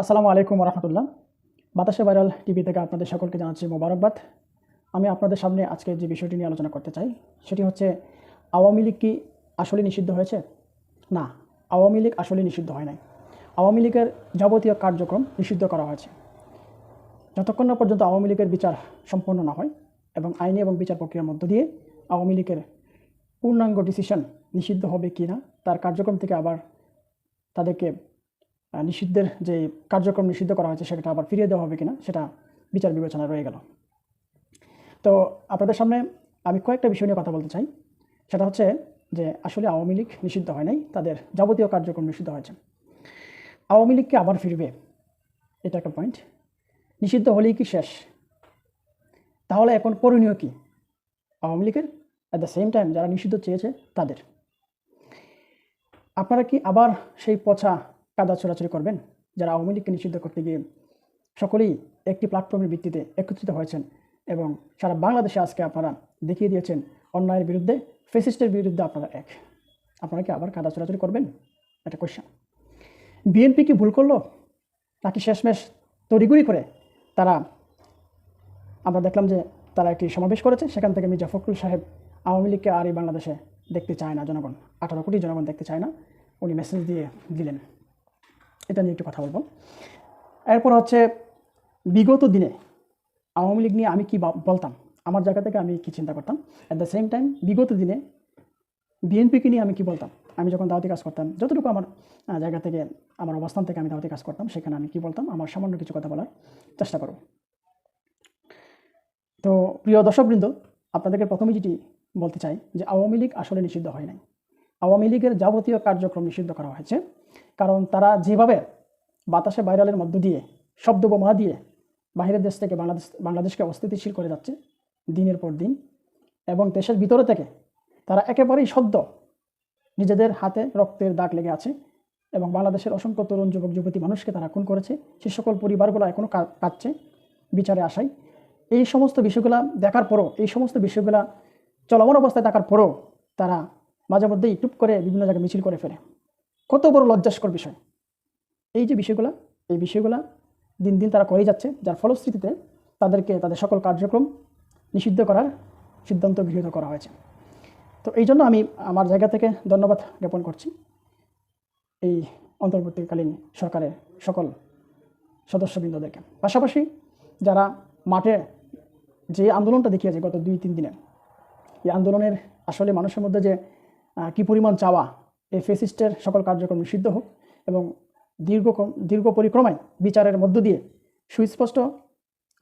আসসালামু আলাইকুম রহমতুল্লাহ বাতাসে ভাইরাল টিভি থেকে আপনাদের সকলকে জানাচ্ছি মোবারকবাদ। আমি আপনাদের সামনে আজকে যে বিষয়টি নিয়ে আলোচনা করতে চাই, সেটি হচ্ছে, আওয়ামী লীগ কি আসলে নিষিদ্ধ হয়েছে? না, আওয়ামী লীগ আসলে নিষিদ্ধ হয় নাই। আওয়ামী লীগের যাবতীয় কার্যক্রম নিষিদ্ধ করা হয়েছে। যতক্ষণ না পর্যন্ত আওয়ামী লীগের বিচার সম্পন্ন না হয় এবং আইনি এবং বিচার প্রক্রিয়ার মধ্য দিয়ে আওয়ামী লীগের পূর্ণাঙ্গ ডিসিশন নিষিদ্ধ হবে কি না তার কার্যক্রম থেকে আবার তাদেরকে নিষিদ্ধের যে কার্যক্রম নিষিদ্ধ করা হয়েছে, সেটা আবার ফিরিয়ে দেওয়া হবে কিনা, সেটা বিচার বিবেচনা রয়ে গেল। তো আপনাদের সামনে আমি কয়েকটা বিষয় নিয়ে কথা বলতে চাই। সেটা হচ্ছে যে, আসলে আওয়ামী লীগ নিষিদ্ধ হয় নাই, তাদের যাবতীয় কার্যক্রম নিষিদ্ধ হয়েছে। আওয়ামী লীগকে আবার ফিরবে, এটা একটা পয়েন্ট নিষিদ্ধ হলেই কি শেষ? তাহলে এখন করণীয় কি? আওয়ামী লীগের অ্যাট দ্য সেম টাইম যারা নিষিদ্ধ চেয়েছে, তাদের। আপনারা কি আবার সেই পচা কাদা ছোড়াছড়ি করবেন। যারা আওয়ামী লীগকে নিষিদ্ধ করতে গিয়ে সকলেই একটি প্ল্যাটফর্মের ভিত্তিতে একত্রিত হয়েছেন এবং সারা বাংলাদেশে আজকে আপনারা দেখিয়ে দিয়েছেন, অন্যায়ের বিরুদ্ধে ফেসিস্টের বিরুদ্ধে আপনারা এক। আপনারা কি আবার কাদা ছোড়াছড়ি করবেন? এটা কোয়েশ্চেন বিএনপি কি ভুল করল? নাকি শেষমেশ তড়িগুড়ি করে তারা, আমরা দেখলাম যে তারা একটি সমাবেশ করেছে, সেখান থেকে মির্জা ফখরুল সাহেব আওয়ামী লীগকে আর এই বাংলাদেশে দেখতে চায় না জনগণ। আঠারো কোটি জনগণ দেখতে চায় না। উনি মেসেজ দিয়ে দিলেন। এটা নিয়ে একটু কথা বলব। এরপর হচ্ছে, বিগত দিনে আওয়ামী লীগ নিয়ে আমি কি বলতাম, আমার জায়গা থেকে আমি কি চিন্তা করতাম? অ্যাট দ্য সেম টাইম বিগত দিনে বিএনপিকে নিয়ে আমি কি বলতাম? আমি যখন দাওয়াতি কাজ করতাম, যতটুকু আমার জায়গা থেকে, আমার অবস্থান থেকে আমি দাওয়াতি কাজ করতাম, সেখানে আমি কি বলতাম? আমার সামান্য কিছু কথা বলার চেষ্টা করব। তো, প্রিয় দর্শকবৃন্দ, আপনাদেরকে প্রথমে যেটি বলতে চাই, যে আওয়ামী লীগ আসলে নিষিদ্ধ হয় নাই। আওয়ামী লীগের যাবতীয় কার্যক্রম নিষিদ্ধ করা হয়েছে। কারণ তারা যেভাবে বাতাসে ভাইরালের মধ্য দিয়ে, শব্দ বোমা দিয়ে বাইরের দেশ থেকে বাংলাদেশ, বাংলাদেশকে অস্থিতিশীল করে যাচ্ছে দিনের পর দিন এবং দেশের ভিতরে থেকে তারা একেবারেই সদ্য নিজেদের হাতে রক্তের দাগ লেগে আছে এবং বাংলাদেশের অসংখ্য তরুণ যুবক, যুবতী মানুষকে তারা খুন করেছে। সে সকল পরিবারগুলো এখনও কাঁদছে, বিচারে আসায়। এই সমস্ত বিষয়গুলো দেখার পরও, এই সমস্ত বিষয়গুলো চলমান অবস্থায় থাকার পরও তারা মাঝে মধ্যেই টুপ করে বিভিন্ন জায়গায় মিছিল করে ফেলে কত বড় লজ্জাস্কর বিষয়। এই যে বিষয়গুলো, এই বিষয়গুলো দিন দিন তারা করেই যাচ্ছে, যার ফলশ্রুতিতে তাদেরকে তাদের সকল কার্যক্রম নিষিদ্ধ করার সিদ্ধান্ত গৃহীত করা হয়েছে। তো এই জন্য আমি আমার জায়গা থেকে ধন্যবাদ জ্ঞাপন করছি। এই অন্তর্বর্তীকালীন সরকারের সকল সদস্যবৃন্দদেরকে। পাশাপাশি যারা মাঠে যে আন্দোলনটা দেখিয়েছে গত দুই তিন দিনে, এই আন্দোলনের আসলে মানুষের মধ্যে যে কী পরিমাণ চাওয়া? এই ফেসিস্টের সকল কার্যক্রম নিষিদ্ধ হোক এবং দীর্ঘ দীর্ঘ পরিক্রমায় বিচারের মধ্য দিয়ে, সুস্পষ্ট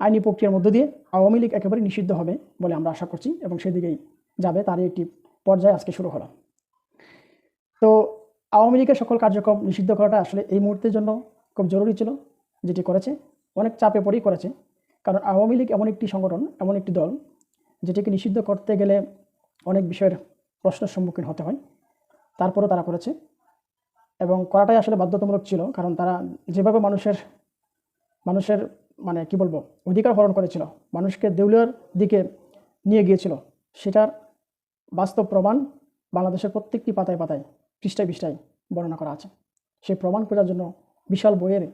আইনি প্রক্রিয়ার মধ্য দিয়ে আওয়ামী লীগ একেবারে নিষিদ্ধ হবে বলে আমরা আশা করছি এবং সেদিকেই যাবে, তারই একটি পর্যায়ে আজকে শুরু হলো। তো আওয়ামী লীগের সকল কার্যক্রম নিষিদ্ধ করাটা আসলে এই মুহূর্তের জন্য খুব জরুরি ছিল, যেটি করেছে, অনেক চাপে পড়েই করেছে। কারণ আওয়ামী লীগ এমন একটি সংগঠন, এমন একটি দল, যেটিকে নিষিদ্ধ করতে গেলে অনেক বিষয়ের প্রশ্নের সম্মুখীন হতে হয়। তারপরেও তারা করেছে। এবং করাটাই আসলে বাধ্যতামূলক ছিল, কারণ তারা যেভাবে মানুষের মানুষের মানে কি বলব, অধিকার হরণ করেছিল, মানুষকে দেউলিয়ার দিকে নিয়ে গিয়েছিল, সেটার বাস্তব প্রমাণ বাংলাদেশের প্রত্যেকটি পাতায় পাতায়, পৃষ্ঠায় পৃষ্ঠায় বর্ণনা করা আছে। সেই প্রমাণ খোঁজার জন্য বিশাল বইয়ের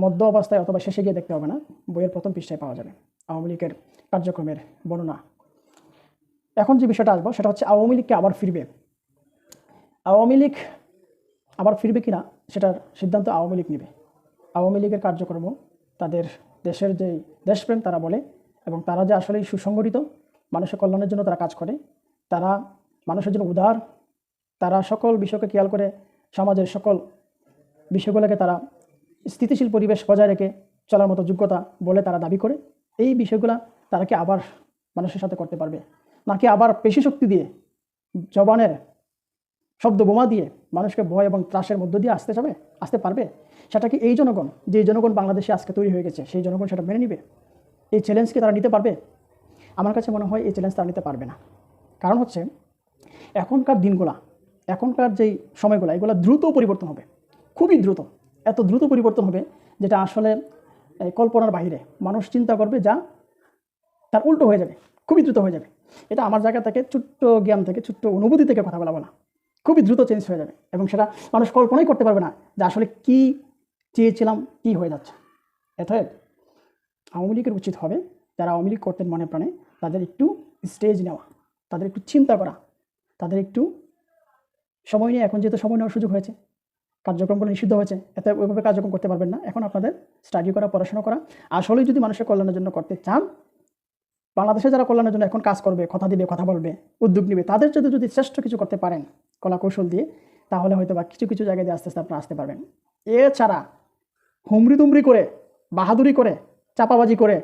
মধ্য অবস্থায় অথবা শেষে গিয়ে দেখতে হবে না, বইয়ের প্রথম পৃষ্ঠায় পাওয়া যাবে। আওয়ামী লীগের কার্যক্রমের বর্ণনা এখন যে বিষয়টা আসব, সেটা হচ্ছে আওয়ামী লীগকে আবার ফিরবে। আওয়ামী লীগ আবার ফিরবে কিনা, সেটার সিদ্ধান্ত আওয়ামী লীগ নেবে। আওয়ামী লীগের কার্যক্রম তাদের দেশের যে দেশপ্রেম তারা বলে, এবং তারা যে আসলেই সুসংগঠিত, মানুষের কল্যাণের জন্য তারা কাজ করে, তারা মানুষের জন্য উদার, তারা সকল বিষয়কে খেয়াল করে সমাজের সকল বিষয়গুলোকে তারা স্থিতিশীল পরিবেশ বজায় রেখে চলার মতো যোগ্যতা বলে তারা দাবি করে, এই বিষয়গুলো তারা কি আবার মানুষের সাথে করতে পারবে। নাকি আবার পেশি শক্তি দিয়ে, জবানের শব্দ বোমা দিয়ে মানুষকে ভয় এবং ত্রাসের মধ্য দিয়ে আসতে যাবে, আসতে পারবে? সেটা কি এই জনগণ, যে জনগণ বাংলাদেশে আজকে তৈরি হয়ে গেছে, সেই জনগণ সেটা মেনে নিবে? এই চ্যালেঞ্জকে তারা নিতে পারবে? আমার কাছে মনে হয় এই চ্যালেঞ্জ তারা নিতে পারবে না। কারণ হচ্ছে, এখনকার দিনগুলা, এখনকার যেই সময়গুলো, এগুলো দ্রুত পরিবর্তন হবে। খুবই দ্রুত। এত দ্রুত পরিবর্তন হবে যেটা আসলে কল্পনার বাইরে। মানুষ চিন্তা করবে যা, তার উল্টো হয়ে যাবে। খুবই দ্রুত হয়ে যাবে। এটা আমার জায়গা থেকে, ছোট্ট জ্ঞান থেকে, ছোট্ট অনুভূতি থেকে কথা বলা বলা। খুবই দ্রুত চেঞ্জ হয়ে যাবে এবং সেটা মানুষ কল্পনাই করতে পারবে না যে আসলে কী চেয়েছিলাম, কী হয়ে যাচ্ছে। অতএব আওয়ামী লীগের উচিত হবে যারা আওয়ামী লীগ করতেন মনে প্রাণে, তাদের একটু স্টেজ নেওয়া, তাদের একটু চিন্তা করা, তাদের একটু সময় নিয়ে, এখন যেহেতু সময় নেওয়ার সুযোগ হয়েছে, কার্যক্রমগুলো নিষিদ্ধ হয়েছে, এত ওইভাবে কার্যক্রম করতে পারবেন না। এখন আপনাদের স্টাডি করা, পড়াশোনা করা, আসলেই যদি মানুষের কল্যাণের জন্য করতে চান বাংলাদেশে যারা কল্যাণের জন্য এখন কাজ করবে, কথা দিবে, কথা বলবে, উদ্যোগ নেবে, তাদের যদি যদি শ্রেষ্ঠ কিছু করতে পারেন কলা কৌশল দিয়ে, তাহলে হয়তো বা কিছু কিছু জায়গায় আস্তে আস্তে আপনারা আসতে পারবেন। এছাড়া হুমড়ি তুমড়ি করে, বাহাদুরি করে, চাপাবাজি করে,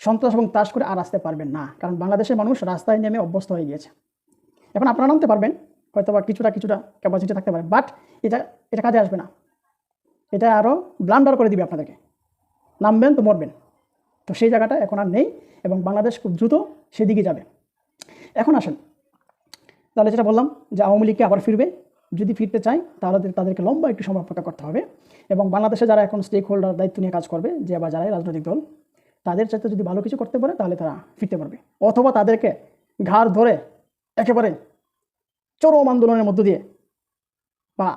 সন্ত্রাস এবং তাস করে আর আসতে পারবেন না, কারণ বাংলাদেশের মানুষ রাস্তায় নেমে অভ্যস্ত হয়ে গিয়েছে। এখন আপনারা নামতে পারবেন হয়তো বা কিছুটা কিছুটা ক্যাপাসিটি থাকতে পারে বাট এটা এটা কাজে আসবে না। এটা আরও ব্লান্ডার করে দিবে আপনাদেরকে। নামবেন তো মরবেন। তো সেই জায়গাটা এখন আর নেই এবং বাংলাদেশ খুব দ্রুত সেদিকে যাবে। এখন আসেন, তাহলে যেটা বললাম যে আওয়ামী লীগকে আবার ফিরবে, যদি ফিরতে চায় তাহলে তাদেরকে লম্বা একটু সময় অপেক্ষা করতে হবে এবং বাংলাদেশে যারা এখন স্টেক হোল্ডার দায়িত্ব নিয়ে কাজ করবে, যে বা যারাই রাজনৈতিক দল, তাদের চাইতে যদি ভালো কিছু করতে পারে তাহলে তারা ফিরতে পারবে। অথবা তাদেরকে ঘাড় ধরে একেবারে চরম আন্দোলনের মধ্য দিয়ে বা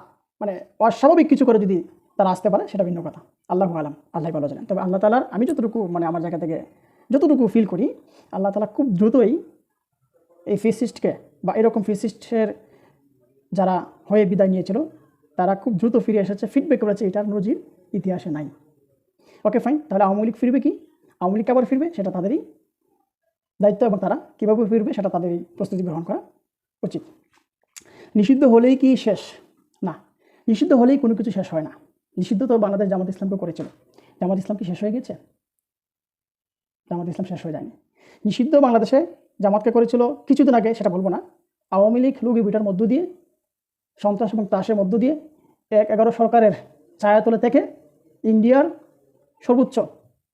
মানে অস্বাভাবিক কিছু করে যদি তারা আসতে পারে, সেটা ভিন্ন কথা। আল্লাহ আলাম আল্লাহ ভালো জানেন। তবে আল্লাহ তালার আমি যতটুকু মানে আমার জায়গা থেকে যতটুকু ফিল করি, আল্লাহ তালা খুব দ্রুতই এই ফিসিস্টকে বা এরকম ফিসিস্টের যারা হয়ে বিদায় নিয়েছিল, তারা খুব দ্রুত ফিরে এসেছে ফিডব্যাক করেছে, এটার নজির ইতিহাসে নাই। ওকে ফাইন তাহলে আওয়ামী লীগ ফিরবে কি? আওয়ামী লীগ আবার ফিরবে, সেটা তাদেরই দায়িত্ব এবং তারা কীভাবে ফিরবে, সেটা তাদেরই প্রস্তুতি গ্রহণ করা উচিত। নিষিদ্ধ হলেই কি শেষ? না, নিষিদ্ধ হলেই কোনো কিছু শেষ হয় না। নিষিদ্ধ তো বাংলাদেশ জামাত ইসলামকে করেছিল। জামাত ইসলাম কি শেষ হয়ে গেছে জামাত ইসলাম শেষ হয়ে যায়নি। নিষিদ্ধ বাংলাদেশে জামাতকে করেছিল কিছুদিন আগে, সেটা বলব না। আওয়ামী লীগ লুগি বিটার মধ্য দিয়ে, সন্ত্রাস এবং তাসের মধ্য দিয়ে এক এগারো সরকারের ছায়াতলে থেকে ইন্ডিয়ার সর্বোচ্চ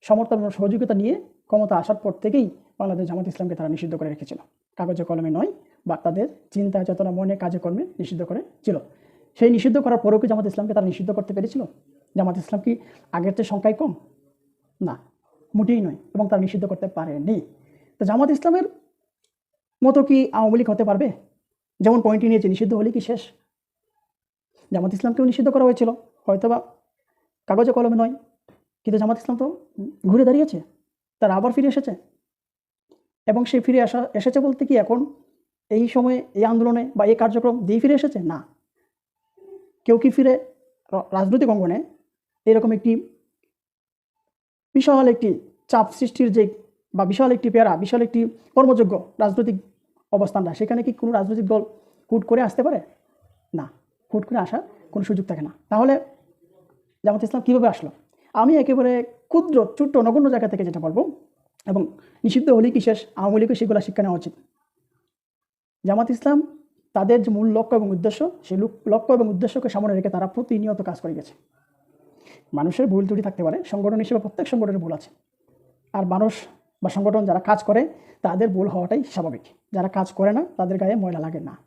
সমর্থন এবং সহযোগিতা নিয়ে ক্ষমতা আসার পর থেকেই বাংলাদেশ জামাত ইসলামকে তারা নিষিদ্ধ করে রেখেছিল। কাগজে কলমে নয় বা তাদের চিন্তা, চেতনা, মনে, কাজে কর্মে নিষিদ্ধ করে ছিল সেই নিষিদ্ধ করার পরেও কি জামাত ইসলামকে তারা নিষিদ্ধ করতে পেরেছিল? জামাত ইসলাম কি আগের চেয়ে সংখ্যায় কম? না, মোটেই নয়, এবং তারা নিষিদ্ধ করতে পারেনি। তো জামাত ইসলামের মতো কি আওয়ামী লীগ হতে পারবে? যেমন পয়েন্টটি নিয়েছে নিষিদ্ধ হলে কি শেষ? জামাত ইসলামকেও নিষিদ্ধ করা হয়েছিল, হয়তোবা কাগজে কলমে নয়, কিন্তু জামাত ইসলাম তো ঘুরে দাঁড়িয়েছে, তারা আবার ফিরে এসেছে। এবং সে ফিরে আসা, এসেছে বলতে কি এখন এই সময়ে এই আন্দোলনে বা এই কার্যক্রম দিয়ে ফিরে এসেছে? না কেউ কি ফিরে? রাজনৈতিক অঙ্গনে এরকম একটি বিশাল একটি চাপ সৃষ্টির যে, বা বিশাল একটি পেয়ারা, বিশাল একটি কর্মযোগ্য রাজনৈতিক অবস্থানটা, সেখানে কি কোনো রাজনৈতিক দল হুট করে আসতে পারে? না, হুট করে আসার কোনো সুযোগ থাকে না। তাহলে জামাত ইসলাম কীভাবে আসলো? আমি একেবারে ক্ষুদ্র, ছোট্ট, নগণ্য জায়গা থেকে যেটা বলব, এবং নিষিদ্ধ হলেই কি শেষ? আওয়ামী লীগও সেগুলো শিক্ষা নেওয়া উচিত। জামাত ইসলাম তাদের যে মূল লক্ষ্য এবং উদ্দেশ্য, সেই লুক- লক্ষ্য এবং উদ্দেশ্যকে সামনে রেখে তারা প্রতিনিয়ত কাজ করে গেছে। মানুষের ভুল ত্রুটি থাকতে পারে, সংগঠন হিসেবে প্রত্যেক সংগঠনের ভুল আছে। আর মানুষ বা সংগঠন যারা কাজ করে, তাদের ভুল হওয়াটাই স্বাভাবিক। যারা কাজ করে না, তাদের গায়ে ময়লা লাগে না।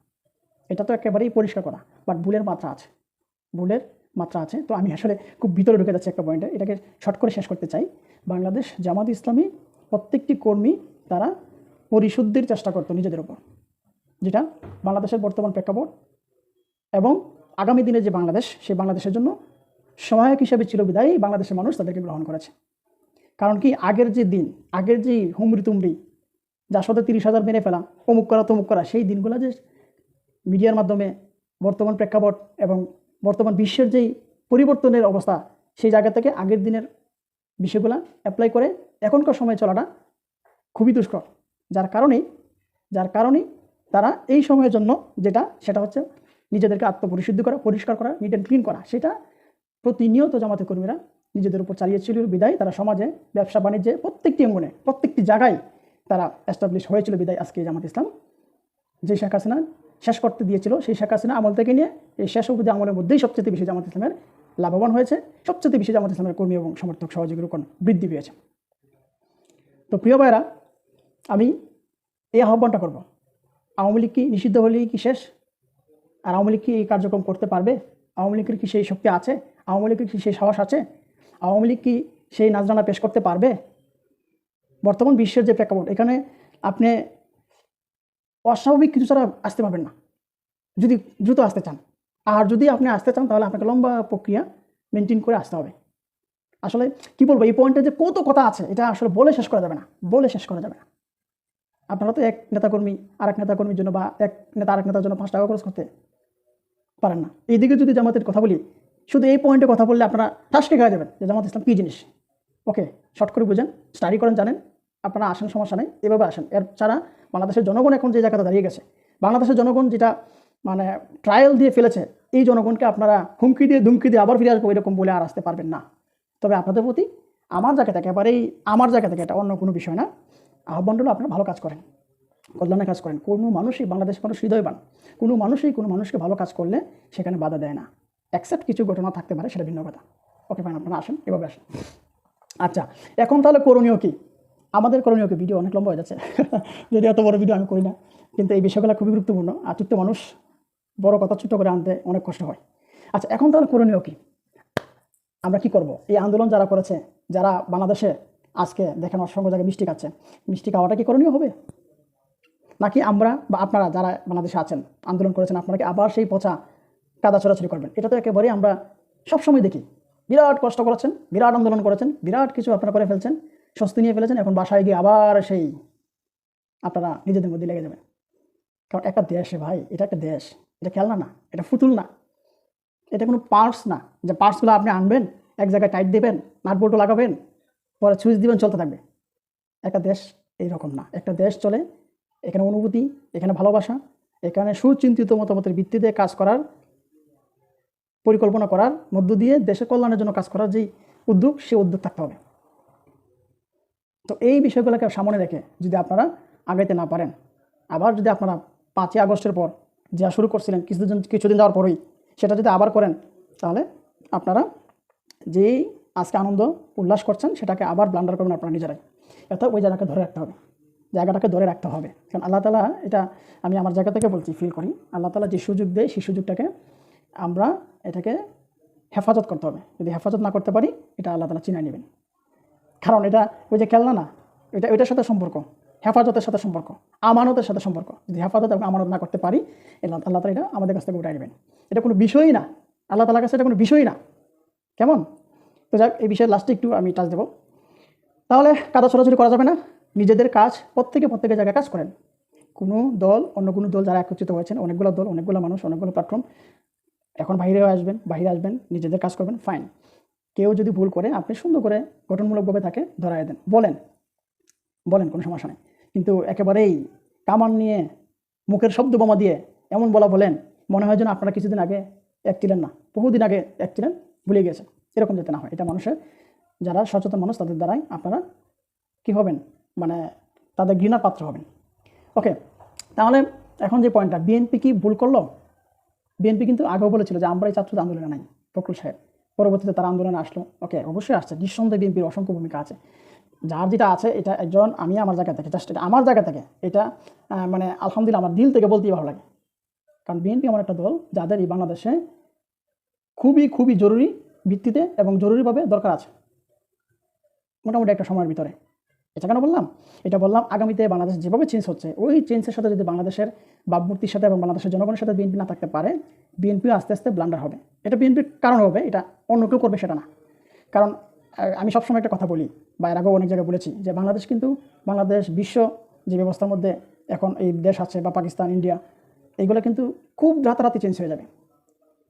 এটা তো একেবারেই পরিষ্কার করা বাট ভুলের মাত্রা আছে। ভুলের মাত্রা আছে। তো আমি আসলে খুব ভিতরে ঢুকে যাচ্ছি একটা পয়েন্টে এটাকে শর্ট করে শেষ করতে চাই। বাংলাদেশ জামাত ইসলামী প্রত্যেকটি কর্মী তারা পরিশুদ্ধির চেষ্টা করতো নিজেদের উপর। যেটা বাংলাদেশের বর্তমান প্রেক্ষাপট এবং আগামী দিনে যে বাংলাদেশ, সেই বাংলাদেশের জন্য সহায়ক হিসেবে ছিল বিদায়ী বাংলাদেশের মানুষ তাদেরকে গ্রহণ করেছে। কারণ কি, আগের যে দিন, আগের যে হুমড়ি তুমড়ি যার সাথে তিরিশ হাজার মেরে ফেলা, অমুক করা, তমুক করা, সেই দিনগুলো যে মিডিয়ার মাধ্যমে বর্তমান প্রেক্ষাপট এবং বর্তমান বিশ্বের যেই পরিবর্তনের অবস্থা, সেই জায়গা থেকে আগের দিনের বিষয়গুলো অ্যাপ্লাই করে এখনকার সময় চলাটা খুবই দুষ্কর। যার কারণেই যার কারণেই তারা এই সময়ের জন্য যেটা, সেটা হচ্ছে নিজেদেরকে আত্মপরিশুদ্ধ করা, পরিষ্কার করা নিট অ্যান্ড ক্লিন করা। সেটা প্রতিনিয়ত জামাতে কর্মীরা নিজেদের উপর চালিয়েছিল বিদায় তারা সমাজে, ব্যবসা বাণিজ্যে প্রত্যেকটি অঙ্গনে, প্রত্যেকটি জায়গায় তারা এস্টাবলিশ হয়েছিল বিদায় আজকে জামাত ইসলাম। যে শেখ হাসিনা শেষ করতে দিয়েছিল, সেই শেখ হাসিনা আমল থেকে নিয়ে এই শেষ অবধি আমলের মধ্যেই সবচেয়ে বেশি জামাত ইসলামের লাভবান হয়েছে, সবচেয়ে বেশি জামাত ইসলামের কর্মী এবং সমর্থক সহযোগীর উপর বৃদ্ধি পেয়েছে। তো প্রিয় ভাইরা আমি এই আহ্বানটা করব। আওয়ামী লীগ কি নিষিদ্ধ হলেই কি শেষ? আর আওয়ামী লীগ কি এই কার্যক্রম করতে পারবে? আওয়ামী লীগের কি সেই শক্তি আছে? আওয়ামী লীগের কি সেই সাহস আছে? আওয়ামী লীগ কি সেই নাজরানা পেশ করতে পারবে? বর্তমান বিশ্বের যে প্রেক্ষাপট, এখানে আপনি অস্বাভাবিক কিছু ছাড়া আসতে পারবেন না, যদি দ্রুত আসতে চান। আর যদি আপনি আসতে চান, তাহলে আপনাকে লম্বা প্রক্রিয়া মেনটেন করে আসতে হবে। আসলে কি বলব, এই পয়েন্টে যে কত কথা আছে, এটা আসলে বলে শেষ করা যাবে না, বলে শেষ করা যাবে না। আপনারা তো এক নেতাকর্মী আর এক নেতাকর্মীর জন্য বা এক নেতা, আরেক নেতার জন্য পাঁচ টাকা খরচ করতে পারেন না। এইদিকে যদি জামাতের কথা বলি, শুধু এই পয়েন্টে কথা বললে আপনারা ঠাসকে খাওয়া যাবেন যে জামাত ইসলাম কী জিনিস। ওকে শর্ট করে বুঝেন স্টাডি করেন, জানেন, আপনারা আসেন, সমস্যা নেই, এভাবে আসেন। এর ছাড়া বাংলাদেশের জনগণ এখন যে জায়গাটা দাঁড়িয়ে গেছে, বাংলাদেশের জনগণ যেটা মানে ট্রায়াল দিয়ে ফেলেছে, এই জনগণকে আপনারা হুমকি দিয়ে, ধুমকি দিয়ে আবার ফিরে আসব এরকম বলে আর আসতে পারবেন না। তবে আপনাদের প্রতি আমার জায়গা থেকে, একেবারেই আমার জায়গা থেকে এটা অন্য কোনো বিষয় না। আহ্বান হলো আপনারা ভালো কাজ করেন কল্যাণের কাজ করেন। কোনো মানুষই বাংলাদেশ মানুষ হৃদয়বান। কোনো মানুষই কোনো মানুষকে ভালো কাজ করলে সেখানে বাধা দেয় না। অ্যাকসেপ্ট কিছু ঘটনা থাকতে পারে, সেটা ভিন্ন কথা। ওকে ফাইন আপনারা আসেন, এভাবে আসেন। আচ্ছা এখন তাহলে করণীয় কি? আমাদের করণীয় কি? ভিডিও অনেক লম্বা হয়ে যাচ্ছে। যদি এত বড় ভিডিও আমি করি না। কিন্তু এই বিষয়গুলো খুবই গুরুত্বপূর্ণ। আর মানুষ, বড় কথা ছোট্ট করে আনতে অনেক কষ্ট হয়। আচ্ছা এখন তাহলে করণীয় কি? আমরা কি করব? এই আন্দোলন যারা করেছে, যারা বাংলাদেশে আজকে দেখেন অসংখ্য জায়গায় মিষ্টি খাচ্ছে। মিষ্টি খাওয়াটা কি করণীয় হবে? নাকি আমরা বা আপনারা যারা বাংলাদেশে আছেন, আন্দোলন করেছেন আপনারা কি আবার সেই পচা কাদা ছড়াছড়ি করবেন? এটা তো একেবারেই আমরা সবসময় দেখি। বিরাট কষ্ট করেছেন, বিরাট আন্দোলন করেছেন, বিরাট কিছু আপনারা করে ফেলছেন, স্বস্তি নিয়ে ফেলেছেন, এখন বাসায় গিয়ে আবার সেই আপনারা নিজেদের মধ্যে লেগে যাবেন। কারণ একটা দেশে ভাই, এটা একটা দেশ, এটা খেলনা না, এটা ফুতুল না, এটা কোনো পার্টস না। যে পার্টসগুলো আপনি আনবেন, এক জায়গায় টাইট দেবেন নাটবোল্টও লাগাবেন পরে সুইচ দিবেন, চলতে থাকবে। একটা দেশ এইরকম না। একটা দেশ চলে, এখানে অনুভূতি, এখানে ভালোবাসা, এখানে সুচিন্তিত মতামতের ভিত্তিতে কাজ করার, পরিকল্পনা করার মধ্য দিয়ে দেশের কল্যাণের জন্য কাজ করার যেই উদ্যোগ, সে উদ্যোগ থাকতে হবে। তো এই বিষয়গুলোকে সামনে রেখে যদি আপনারা আগাইতে না পারেন, আবার যদি আপনারা পাঁচই আগস্টের পর যা শুরু করছিলেন, কিছুদিন কিছুদিন যাওয়ার পরেই সেটা যদি আবার করেন, তাহলে আপনারা যেই আজকে আনন্দ, উল্লাস করছেন, সেটাকে আবার ব্লান্ডার করবেন আপনারা নিজেরাই। অর্থাৎ ওই জায়গাকে ধরে রাখতে হবে। জায়গাটাকে ধরে রাখতে হবে। কারণ আল্লাহ তালা এটা আমি আমার জায়গা থেকে বলছি ফিল করি। আল্লাহ তালা যে সুযোগ দেয়, সেই সুযোগটাকে আমরা এটাকে হেফাজত করতে হবে। যদি হেফাজত না করতে পারি, এটা আল্লাহ তালা চিনে নেবেন। কারণ এটা ওই যে খেলনা না, এটা, এটার সাথে সম্পর্ক। হেফাজতের সাথে সম্পর্ক, আমানতের সাথে সম্পর্ক। যদি হেফাজত এবং আমানত না করতে পারি আল্লাহ তালা এটা আমাদের কাছ থেকে উঠাই নেবেন। এটা কোনো বিষয়ই না। আল্লাহ তালার কাছে এটা কোনো বিষয়ই না। কেমন? তো যাক, এই বিষয়ে লাস্টে একটু আমি টাচ দেবো। তাহলে কাদা ছড়াছড়ি করা যাবে না। নিজেদের কাজ প্রত্যেকে প্রত্যেকের জায়গায় কাজ করেন। কোনো দল, অন্য কোনো দল যারা একত্রিত হয়েছেন, অনেকগুলো দল, অনেকগুলো মানুষ, অনেকগুলো প্ল্যাটফর্ম এখন বাইরেও আসবেন, বাইরে আসবেন, নিজেদের কাজ করবেন ফাইন কেউ যদি ভুল করে, আপনি সুন্দর করে গঠনমূলকভাবে তাকে ধরাই দেন। বলেন। বলেন, কোনো সমস্যা নেই। কিন্তু একেবারেই কামান নিয়ে, মুখের শব্দ বোমা দিয়ে এমন বলা বলেন, মনে হয় যেন আপনারা কিছুদিন আগে এক ছিলেন না। বহুদিন আগে এক ছিলেন, ভুলে গেছে এরকম যাতে না হয়। এটা মানুষের, যারা সচেতন মানুষ, তাদের দ্বারাই আপনারা কি হবেন? মানে তাদের ঘৃণার পাত্র হবেন। ওকে তাহলে এখন যে পয়েন্টটা বিএনপি কি ভুল করল? বিএনপি কিন্তু আগেও বলেছিল যে আমরা এই ছাত্রদের আন্দোলনে নাই, ফখরুল সাহেব। পরবর্তীতে তারা আন্দোলনে আসলো। ওকে অবশ্যই আসছে। নিঃসন্দেহে বিএনপির অসংখ্য ভূমিকা আছে। যার যেটা আছে, এটা একজন আমি আমার জায়গা থেকে জাস্ট আমার জায়গা থেকে, এটা মানে আলহামদুলিল্লাহ আমার দিল থেকে বলতেই ভালো লাগে। কারণ বিএনপি আমার একটা দল, যাদের এই বাংলাদেশে খুবই খুবই জরুরি ভিত্তিতে এবং জরুরিভাবে দরকার আছে। মোটামুটি একটা সময়ের ভিতরে। এটা কেন বললাম? এটা বললাম আগামীতে বাংলাদেশ যেভাবে চেঞ্জ হচ্ছে, ওই চেঞ্জের সাথে যদি বাংলাদেশের ভাবমূর্তির সাথে এবং বাংলাদেশের জনগণের সাথে বিএনপি না থাকতে পারে বিএনপি আস্তে আস্তে ব্লান্ডার হবে। এটা বিএনপির কারণ হবে, এটা অন্য কেউ করবে সেটা না। কারণ আমি সবসময় একটা কথা বলি, বা এর আগেও অনেক জায়গায় বলেছি যে বাংলাদেশ কিন্তু বাংলাদেশ, বিশ্ব যে ব্যবস্থার মধ্যে এখন এই দেশ আছে, বা পাকিস্তান, ইন্ডিয়া, এইগুলো কিন্তু খুব রাতারাতি চেঞ্জ হয়ে যাবে।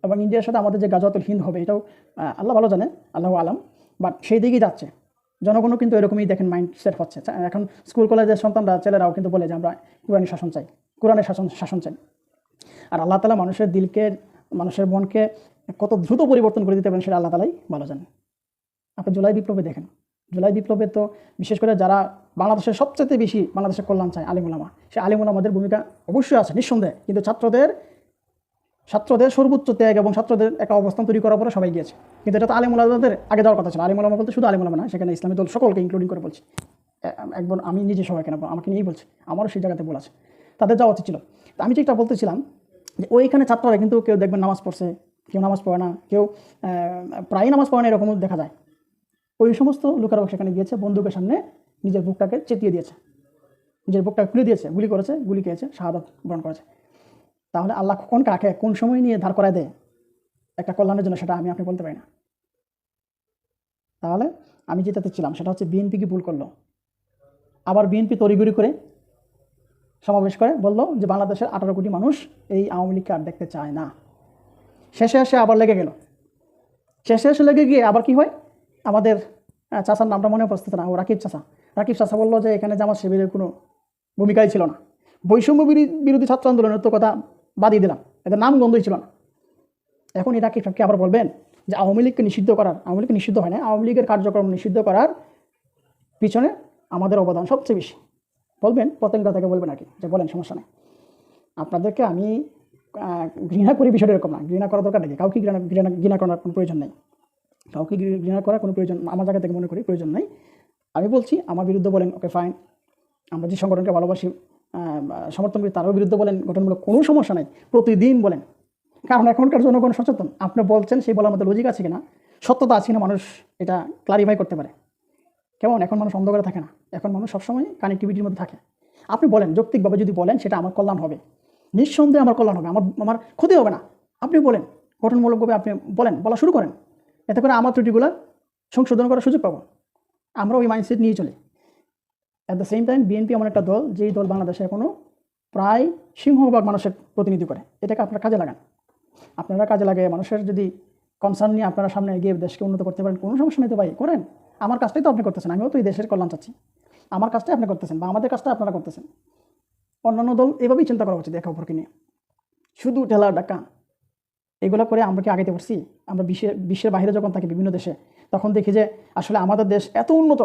এবং ইন্ডিয়ার সাথে আমাদের যে গাজওয়াতুল হিন্দ হবে, এটাও আল্লাহ ভালো জানে আল্লাহ আলাম। বাট সেই দিকেই যাচ্ছে। জনগণও কিন্তু এরকমই দেখেন মাইন্ড সেট হচ্ছে এখন স্কুল কলেজের সন্তানরা, ছেলেরাও কিন্তু বলে যে আমরা কোরআনী শাসন চাই, কোরআনের শাসন শাসন চাই। আর আল্লাহ তালা মানুষের দিলকে, মানুষের মনকে কত দ্রুত পরিবর্তন করে দিতে পারেন সেটা আল্লাহ তালাই ভালো জানেন। আপনি জুলাই বিপ্লবে দেখেন। জুলাই বিপ্লবে তো বিশেষ করে যারা বাংলাদেশের সবচেয়ে বেশি, বাংলাদেশের কল্যাণ চায় আলিমুলামা সেই আলিমুলামাদের ভূমিকা অবশ্যই আছে, নিঃসন্দেহে। কিন্তু ছাত্রদের ছাত্রদের সর্বোচ্চ ত্যাগ এবং ছাত্রদের একটা অবস্থান তৈরি করার পরে সবাই গিয়েছে। কিন্তু এটা তো আলিমুলামাদের আগে যাওয়ার কথা ছিল। আলিমুলামা বলতে শুধু আলিমুলামা না, সেখানে ইসলামী দল সকলকে ইনক্লুডিং করে বলছি। একবার আমি নিজে সবাই কেন আমাকে নিয়েই বলছি। আমারও সেই জায়গাতে বলা আছে। তাদের যাওয়া উচিত ছিল। তো আমি যেটা বলতেছিলাম যে ওইখানে ছাত্ররা কিন্তু কেউ দেখবেন নামাজ পড়ছে, কেউ নামাজ পড়ে না, কেউ প্রায় নামাজ পড়ে না, এরকমও দেখা যায়। ওই সমস্ত লোকেরাও সেখানে গিয়েছে, বন্দুকের সামনে নিজের বুকটাকে চেতিয়ে দিয়েছে। নিজের বুকটা খুলে দিয়েছে, গুলি করেছে, গুলি খেয়েছে, শাহাদত বরণ করেছে। তাহলে আল্লাহ কোন কাকে কোন সময় নিয়ে ধার করায় দেয়? একটা কল্যাণের জন্য সেটা আমি আপনি বলতে পারি না। তাহলে আমি যেটাতে ছিলাম সেটা হচ্ছে বিএনপি কি ভুল করল? আবার বিএনপি তড়িঘড়ি করে সমাবেশ করে, বলল যে বাংলাদেশের আঠারো কোটি মানুষ এই আওয়ামী লীগকে আর দেখতে চায় না। শেষে এসে আবার লেগে গেল। শেষে এসে লেগে গিয়ে আবার কি হয়? আমাদের চাচার নামটা মনে উপস্থিত না। ও রাকিব চাচা। রাকিব চাচা বলল যে এখানে জামাত শিবিরের কোনো ভূমিকাই ছিল না। বৈষম্য বিরো- বিরোধী ছাত্র আন্দোলনের তো কথা বাদিয়ে দিলাম। এদের নাম গন্ধই ছিল না। এখন এই রাকিব সাহেবকে আবার বলবেন যে আওয়ামী লীগকে নিষিদ্ধ করার, আওয়ামী লীগ নিষিদ্ধ হয় না আওয়ামী লীগের কার্যক্রম নিষিদ্ধ করার পিছনে আমাদের অবদান সবচেয়ে বেশি। বলবেন, পতেঙ্গা থেকে বলবেন আর কি যে বলেন, সমস্যা নেই। আপনাদেরকে আমি ঘৃণা করি বিষয়টা এরকম না। ঘৃণা করার দরকার নাকি কাউকে ঘৃণা ঘৃণা ঘৃণা করার কোনো প্রয়োজন নেই। কাউকে ঘৃণা করার কোনো প্রয়োজন, আমার জায়গা থেকে মনে করি প্রয়োজন নেই। আমি বলছি, আমার বিরুদ্ধে বলেন, ওকে ফাইন আমরা যে সংগঠনকে ভালোবাসি সমর্থন করি তারও বিরুদ্ধে বলেন, গঠনমূলক কোনো সমস্যা নাই, প্রতিদিন বলেন। কারণ এখনকার জনগণ সচেতন। আপনি বলছেন সেই বলার মধ্যে লজিক আছে কিনা? সত্যতা আছে কিনা মানুষ এটা ক্লারিফাই করতে পারে। কেমন? এখন মানুষ অন্ধকারে থাকে না। এখন মানুষ সবসময় কানেক্টিভিটির মধ্যে থাকে। আপনি বলেন, যৌক্তিকভাবে যদি বলেন, সেটা আমার কল্যাণ হবে। নিঃসন্দেহে আমার কল্যাণ হবে। আমার আমার ক্ষতি হবে না। আপনি বলেন, গঠনমূলকভাবে আপনি বলেন, বলা শুরু করেন। এতে করে আমার ত্রুটিগুলো সংশোধন করার সুযোগ পাবো। আমরা ওই মাইন্ডসেট নিয়ে চলি। At the same time BNP এমন একটা দল, যেই দল বাংলাদেশে এখনও প্রায় সিংহভাগ মানুষের প্রতিনিধি করে। এটাকে আপনারা কাজে লাগান। আপনারা কাজে লাগে মানুষের যদি কনসার্ন নিয়ে আপনারা সামনে এগিয়ে দেশকে উন্নত করতে পারেন, কোনো সমস্যা নেই তো ভাই, করেন। আমার কাজটাই তো আপনি করতেছেন, আমিও তো এই দেশের কল্যাণ চাচ্ছি। আমার কাজটাই আপনি করতেছেন বা আমাদের কাজটা আপনারা করতেছেন। অন্যান্য দল এভাবেই চিন্তা করা উচিত একে অপরকে নিয়ে। শুধু ঠেলা ডাকা এগুলো করে আমরা কি আগাইতে পারছি? আমরা বিশ্বের বিশ্বের বাইরে যখন থাকি বিভিন্ন দেশে, তখন দেখি যে আসলে আমাদের দেশ এত উন্নত।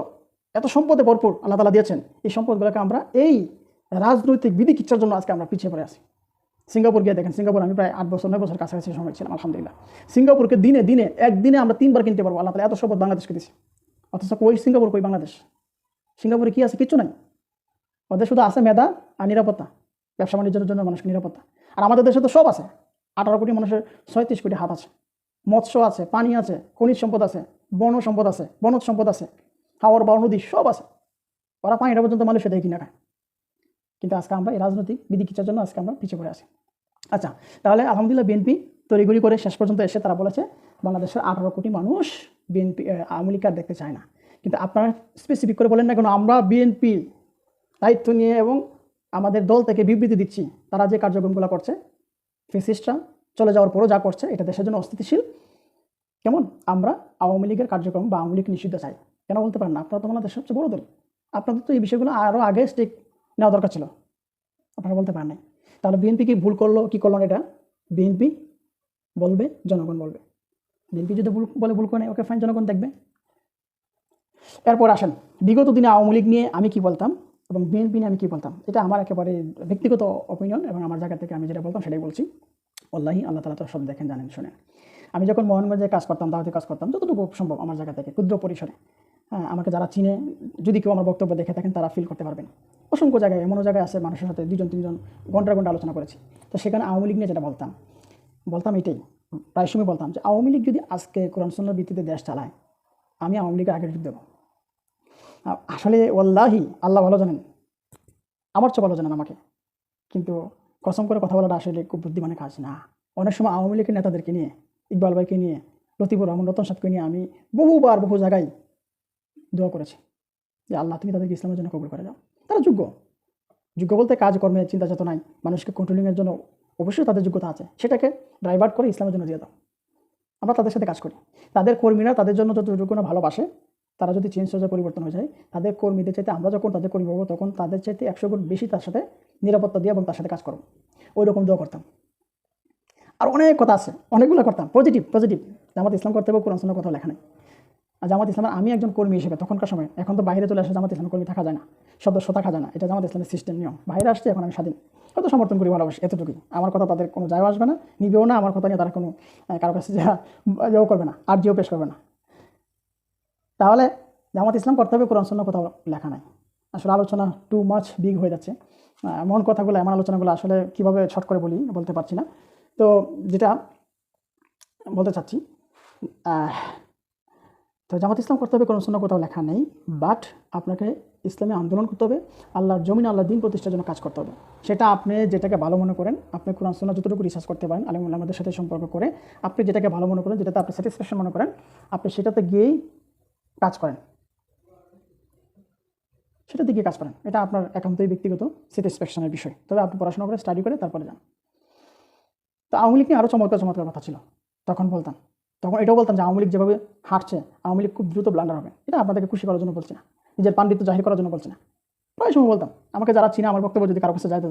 এত সম্পদে ভরপুর আল্লাহ তালা দিয়েছেন, এই সম্পদগুলোকে আমরা এই রাজনৈতিক বিধি কিচ্ছার জন্য আজকে আমরা পিছিয়ে পড়ে আছি। সিঙ্গাপুর গিয়ে দেখেন, সিঙ্গাপুর আমি প্রায় আট বছর, নয় বছর কাছাকাছি সময় ছিলাম, আলহামদুলিল্লাহ। সিঙ্গাপুরকে দিনে দিনে, একদিনে আমরা তিনবার কিনতে পারব, আল্লাহ তালা এত সম্পদ বাংলাদেশকে দিছি অথচ কই সিঙ্গাপুর, কই বাংলাদেশ? সিঙ্গাপুরে কি আছে? কিচ্ছু নাই। ওদের শুধু আছে মেধা আর নিরাপত্তা, ব্যবসা বাণিজ্যের জন্য মানুষকে নিরাপত্তা। আর আমাদের দেশে তো সব আছে। আঠারো কোটি মানুষের ছয়ত্রিশ কোটি হাত আছে। মৎস্য আছে, পানি আছে, খনিজ সম্পদ আছে, বন সম্পদ আছে, বনজ সম্পদ আছে। হাওয়ার বা নদী সব আছে। ওরা পানিটা পর্যন্ত মানুষ সেটাই কিনা খায় কিন্তু আজকে আমরা এই রাজনৈতিক বিধিকিচ্ছার জন্য আজকে আমরা পিছিয়ে পড়ে আছি। আচ্ছা তাহলে আলহামদুলিল্লাহ বিএনপি তড়িঘড়ি করে শেষ পর্যন্ত এসে তারা বলেছে, বাংলাদেশের আঠারো কোটি মানুষ বিএনপি আওয়ামী লীগ দেখতে চায় না। কিন্তু আপনারা স্পেসিফিক করে বলেন না কেন, আমরা বিএনপি দায়িত্ব নিয়ে এবং আমাদের দল থেকে বিবৃতি দিচ্ছি, তারা যে কার্যক্রমগুলো করছে ফেসিস্টরা চলে যাওয়ার পরও যা করছে, এটা দেশের জন্য অস্থিতিশীল। কেমন? আমরা আওয়ামী লীগের কার্যক্রম বা আওয়ামী লীগ নিষিদ্ধ চাই। কেন বলতে পারেন না? আপনারা তো বাংলাদেশের সবচেয়ে বড় দল। আপনাদের তো এই বিষয়গুলো আরও আগে স্টেক নেওয়া দরকার ছিল। আপনারা বলতে পারেন তাহলে বিএনপি কি ভুল করল, কি করল এটা? বিএনপি বলবে, জনগণ বলবে। বিএনপি যদি ভুল বলে ভুল করে ওকে ফাইন জনগণ দেখবে। এরপর আসেন, বিগত দিনে আওয়ামী লীগ নিয়ে আমি কি বলতাম এবং বিএনপি নিয়ে আমি কি বলতাম? এটা আমার একেবারে ব্যক্তিগত অপিনিয়ন এবং আমার জায়গা থেকে আমি যেটা বলতাম সেটাই বলছি। আল্লাহি আল্লাহ তালা তো সব দেখেন, জানেন, শুনেন। আমি যখন মোহনগঞ্জে কাজ করতাম, দাওয়াতে কাজ করতাম, যতটুকু সম্ভব আমার জায়গা থেকে, ক্ষুদ্র পরিসরে। হ্যাঁ আমাকে যারা চিনে, যদি কেউ আমার বক্তব্য দেখে থাকেন, তারা ফিল করতে পারবেন। অসংখ্য জায়গায়, এমনও জায়গায় আছে মানুষের সাথে দুজন, তিনজন ঘণ্টা ঘণ্টা আলোচনা করেছি। তো সেখানে আওয়ামী লীগ নিয়ে যেটা বলতাম বলতাম এটাই, প্রায় সময় বলতাম যে আওয়ামী লীগ যদি আজকে কোরআন ভিত্তিতে দেশ চালায়, আমি আওয়ামী লীগের আগে দেবো। আসলে ওল্লাহি আল্লাহ ভালো জানেন। আমার চেয়ে ভালো জানেন আমাকে। কিন্তু কসম করে কথা বলাটা আসলে খুব বুদ্ধিমানের কাজ না। অনেক সময় আওয়ামী লীগের নেতাদেরকে নিয়ে, ইকবাল ভাইকে নিয়ে, লতিফুর রহমান, রতন সাহেবকে নিয়ে আমি বহুবার, বহু জায়গায় দোয়া করেছি। যে আল্লাহ, তুমি তাদেরকে ইসলামের জন্য কবুল করে যাও তারা যোগ্য। যোগ্য বলতে কাজকর্মে চিন্তা চেতনায় মানুষকে কন্ট্রোলিংয়ের জন্য অবশ্যই তাদের যোগ্যতা আছে। সেটাকে ড্রাইভার্ট করে ইসলামের জন্য দিয়ে দাও। আমরা তাদের সাথে কাজ করি। তাদের কর্মীরা তাদের জন্য যতটুকু না ভালোবাসে, তারা যদি চেঞ্জ হয়ে পরিবর্তন হয়ে যায়, তাদের কর্মীদের চাইতে আমরা যখন তাদের কর্মী হব তখন তাদের চাইতে একশো গুণ বেশি তার সাথে নিরাপত্তা দিয়ে এবং তার সাথে কাজ করব। ওই রকম দোয়া করতাম। আর অনেক কথা আছে। অনেকগুলো করতাম। পজিটিভ পজিটিভ আমাদের ইসলাম করতে হবে, কোরআন কথা লেখা নেই। জামাত ইসলামের আমি একজন কর্মী হিসেবে তখনকার সময়, এখন তো বাইরে চলে আসে জামাত ইসলাম কর্মী থাকা যায় না, সদস্য থাকা যায় না। এটা জামাত ইসলামের সিস্টেম নিয়ম। বাইরে আসছে, এখন আমি স্বাধীন। হয়তো সমর্থন করি ভালোবাসি? এতটুকুই। আমার কথা তাদের কোনো যায় আসবে না, নিবেও না, আমার কথা নিয়ে তারা কোনো কারও কাছে যা ইয়েও করবে না, আর জিও পেশ করবে না। তাহলে জামাত ইসলাম করতে হবে, কোরআন সন্ন্য কোথাও লেখা নাই। আসলে আলোচনা টু মাচ বিগ হয়ে যাচ্ছে। এমন কথাগুলো, এমন আলোচনাগুলো আসলে কীভাবে ছট করে বলি বলতে পারছি না। তো যেটা বলতে চাচ্ছি তো জামাত ইসলাম করতে হবে, কোনো সন্ন্য কোথাও লেখা নেই বাট আপনাকে ইসলামে আন্দোলন করতে হবে, আল্লাহর জমিন আল্লাহ দিন প্রতিষ্ঠার জন্য কাজ করতে হবে। সেটা আপনি যেটাকে ভালো মনে করেন, আপনি কোরআন সন্ন্য যতটুকু রিসার্চ করতে পারেন, আলিম আমাদের সাথে সম্পর্ক করে আপনি যেটাকে ভালো মনে করেন, যেটাতে আপনি স্যাটিসফ্যাকশন মনে করেন, আপনি সেটাতে গিয়েই কাজ করেন। সেটা দিকে কাজ করেন। এটা আপনার একান্তই ব্যক্তিগত স্যাটিসফ্যাকশনের বিষয়। তবে আপনি পড়াশোনা করে স্টাডি করে, তারপরে যান। তো আওয়ামী লীগ নিয়ে আরও চমৎকার চমৎকার কথা ছিল। তখন বলতাম তখন এটাও বলতাম যে আওয়ামী লীগ যেভাবে হাঁটছে আওয়ামী লীগ খুব দ্রুত ব্লান্ডার হবে। এটা আপনাদেরকে খুশি করার জন্য বলছি না। নিজের পাণ্ডিত্য জাহির করার জন্য বলছি না। প্রায় সময় বলতাম, আমাকে যারা চিনে আমার বক্তব্য যদি কারও কাছে যায়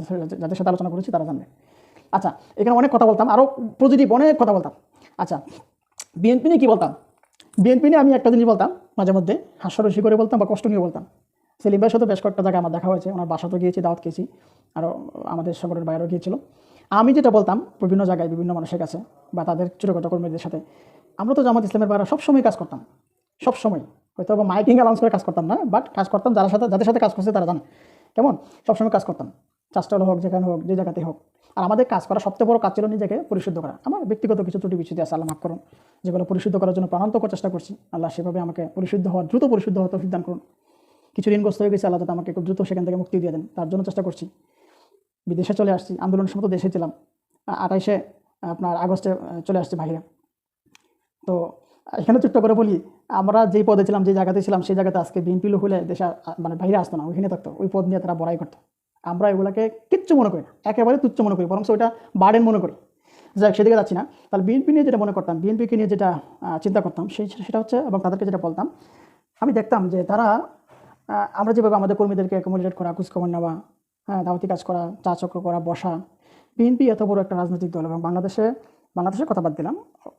যাদের সাথে আলোচনা করেছি তারা জানবে। আচ্ছা এখানে অনেক কথা বলতাম আরও পজিটিভ অনেক কথা বলতাম। আচ্ছা বিএনপি নিয়ে কী বলতাম? বিএনপি নিয়ে আমি একটা জিনিস বলতাম, মাঝে মধ্যে হাস্যরসি করে বলতাম বা কষ্ট নিয়ে বলতাম। সেলিম ভাইয়ের সাথে বেশ কয়েকটা জায়গায় আমার দেখা হয়েছে, ওনার বাসাতেও গিয়েছি, দাওয়াত খেয়েছি আরও আমাদের সংগঠনের বাইরেও গিয়েছিল। আমি যেটা বলতাম, বিভিন্ন জায়গায় বিভিন্ন মানুষের কাছে বা তাদের ছোটোখাটো কর্মীদের সাথে আমরা তো জামাত ইসলামের বাইরে সবসময় কাজ করতাম, সবসময়। হয়তো বা মাইকিং অ্যালাউন্স করে কাজ করতাম না বাট কাজ করতাম, যারা সাথে যাদের সাথে কাজ করছে তারা জানে। কেমন? সবসময় কাজ করতাম। চাষটাল হোক, যেখানে হোক, যে জায়গাতে হোক। আর আমাদের কাজ করা সবচেয়ে বড় কাজ ছিল নিজেকে পরিশুদ্ধ করা। আমার ব্যক্তিগত কিছু ত্রুটি বিচ্ছুতি আছে, আল্লাহ মাফ করুন, যেগুলো পরিশুদ্ধ করার জন্য প্রাণান্তকর চেষ্টা করছি। আল্লাহ সেভাবে আমাকে পরিশুদ্ধ হওয়ার, দ্রুত পরিশুদ্ধ তৌফিক দান করুন। কিছু ঋণগ্রস্ত হয়ে গেছে, আল্লাহ আমাকে খুব দ্রুত সেখান থেকে মুক্তি দিয়ে দেন। তার জন্য চেষ্টা করছি। বিদেশে চলে আসছি, আন্দোলনের সময় দেশে ছিলাম। আঠাইশে, আপনার আগস্টে চলে আসছি বাইরে তো এখানে ছোট্ট করে বলি, আমরা যেই পদে ছিলাম যে জায়গাতে ছিলাম, সেই জায়গাতে আজকে বিএনপি হলে দেশে মানে বাইরে আসতো না, ওইখানে থাকতো, ওই পদ নিয়ে তারা বড়াই করতো। আমরা এগুলোকে কিচ্ছু মনে করি না, একেবারে তুচ্ছ মনে করি বরং ওইটা বার্ডেন মনে করি। যাক, সেদিকে যাচ্ছি না। তাহলে বিএনপি নিয়ে যেটা মনে করতাম, বিএনপিকে নিয়ে যেটা চিন্তা করতাম, সেই, সেটা হচ্ছে, এবং তাদেরকে যেটা বলতাম, আমি দেখতাম যে তারা আমরা যেভাবে আমাদের কর্মীদেরকে অ্যাকোমোডেট করা, খোঁজখবর নেওয়া হ্যাঁ দাওয়াতি কাজ করা, চা চক্র করা, বসা, বিএনপি এত বড় একটা রাজনৈতিক দল এবং বাংলাদেশে বাংলাদেশের কথা বাদ দিলাম।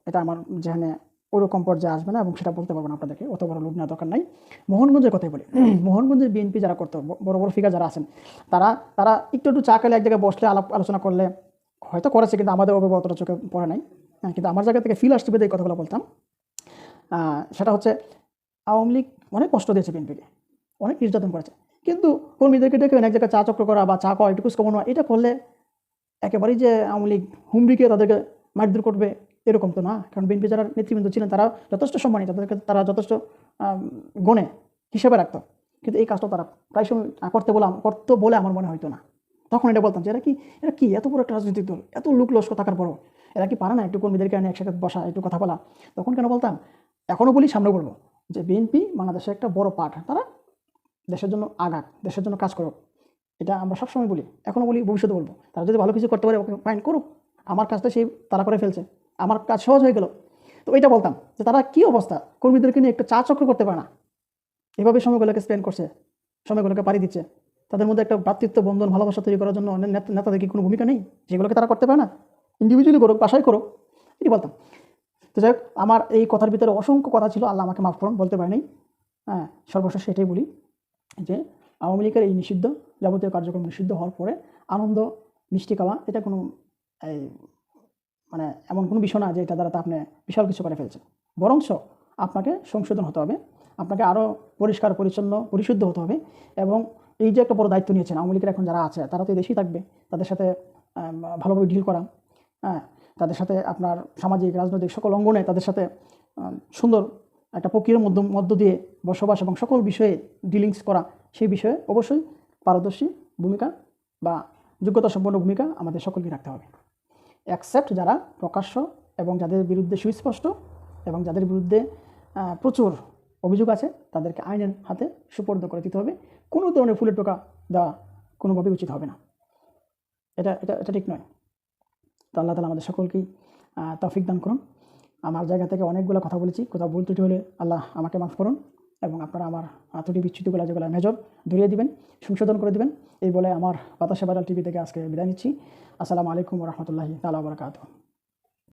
এটা আমার যেখানে ওরকম পর্যায়ে আসবে না এবং সেটা বলতে পারব না আপনাদেরকে, অত বড় লোক নেওয়া দরকার নাই। মোহনগঞ্জের কথাই বলি। মোহনগঞ্জের বিএনপি যারা করতো বড় বড় ফিগার যারা আছেন, তারা তারা একটু একটু চা খেলে এক জায়গায় বসলে আলাপ, আলোচনা করলে হয়তো করেছে কিন্তু আমাদের ওভাবে অতটা চোখে পড়ে নাই। হ্যাঁ কিন্তু আমার জায়গা থেকে ফিল পেরে এই কথাগুলো বলতাম। সেটা হচ্ছে আওয়ামী লীগ অনেক কষ্ট দিয়েছে বিএনপিকে অনেক নির্যাতন করেছে। কিন্তু কর্মীদেরকে ডেকে এক জায়গায় চা চক্র করা বা চা করা একটু কুচকানো এটা করলে একেবারেই যে আওয়ামী লীগ হুমড়িকে তাদেরকে মারধর করবে এরকম তো না। কারণ বিএনপি যারা নেতৃবৃন্দ ছিলেন তারা যথেষ্ট সম্মানী তাদেরকে তারা যথেষ্ট আম, গণে হিসেবে রাখতো। কিন্তু এই কাজটা তারা প্রায় সময় করতে বলে করতো বলে আমার মনে হয়তো না। তখন এটা বলতাম যে এরা কি এরা কি এত বড় একটা রাজনৈতিক দল? এত লোক লস্ক থাকার পরও? এরা কি পারে না একটু কর্মীদেরকে আনে একসাথে বসা একটু কথা বলা? তখন কেন বলতাম এখনও বলি সামনে বলব যে বিএনপি বাংলাদেশের একটা বড় পার্ট তারা দেশের জন্য আগাক দেশের জন্য কাজ করুক। এটা আমরা সবসময় বলি এখনও বলি ভবিষ্যতে বলব। তারা যদি ভালো কিছু করতে পারে ফাইন করুক। আমার কাজটা সেই তারা করে ফেলছে। আমার কাজ সহজ হয়ে গেল। তো ওইটা বলতাম যে তারা কী অবস্থা? কর্মীদেরকে নিয়ে একটা চা চক্র করতে পারে না। এভাবে সময়গুলোকে স্পেন্ড করছে, সময়গুলোকে পাড়ি দিচ্ছে। তাদের মধ্যে একটা ভ্রাতৃত্ব, বন্ধন, ভালোবাসা তৈরি করার জন্য অনেক নেতা- নেতাদের কি কোনো ভূমিকা নেই? যেগুলোকে তারা করতে পারে না। ইন্ডিভিজুয়ালি করুক, বাসায় করুক। এটি বলতাম। তো যাই হোক, আমার এই কথার ভিতরে অসংখ্য কথা ছিল। আল্লাহ আমাকে মাফ করুন, বলতে পারিনি। হ্যাঁ সর্বশেষ সেটাই বলি যে, আওয়ামী লীগের এই নিষিদ্ধ যাবতীয় কার্যক্রম নিষিদ্ধ হওয়ার পরে আনন্দ, মিষ্টি খাওয়া, এটা কোনো এই মানে এমন কোনো বিষয় না যে এটা দ্বারা আপনি বিশাল কিছু করে ফেলছেন। বরঞ্চ আপনাকে সংশোধন হতে হবে, আপনাকে আরও পরিষ্কার, পরিচ্ছন্ন, পরিশুদ্ধ হতে হবে এবং এই যে একটা বড় দায়িত্ব নিয়েছেন, আওয়ামী লীগের এখন যারা আছে, তারা তো দেশেই থাকবে, তাদের সাথে ভালোভাবে ডিল করা হ্যাঁ তাদের সাথে আপনার সামাজিক, রাজনৈতিক সকল অঙ্গনে তাদের সাথে সুন্দর একটা প্রক্রিয়ার মধ্য মধ্য দিয়ে বসবাস এবং সকল বিষয়ে ডিলিংস করা, সেই বিষয়ে অবশ্যই পারদর্শী ভূমিকা বা যোগ্যতা সম্পন্ন ভূমিকা আমাদের সকলকে রাখতে হবে। অ্যাকসেপ্ট যারা প্রকাশ্য এবং যাদের বিরুদ্ধে সুস্পষ্ট এবং যাদের বিরুদ্ধে প্রচুর অভিযোগ আছে, তাদেরকে আইনের হাতে সুপর্দ করে দিতে হবে। কোনো ধরনের ফুলের টোকা দেওয়া কোনোভাবেই উচিত হবে না। এটা এটা এটা ঠিক নয়। তো আল্লাহ তালা আমাদের সকলকেই তৌফিক দান করুন। আমার জায়গা থেকে অনেকগুলো কথা বলেছি। কোথাও ভুল ত্রুটি হলে আল্লাহ আমাকে মাফ করুন। এবং আপনারা আমার ত্রুটি বিচ্ছুতিগুলো যেগুলো মেজর ধরিয়ে দিবেন, সংশোধন করে দিবেন, এই বলে আমার বাতাসে বাজার টিভি থেকে আজকে বিদায় নিচ্ছি। আসসালামু আলাইকুম রহমতুল্লাহি তালা বরকাত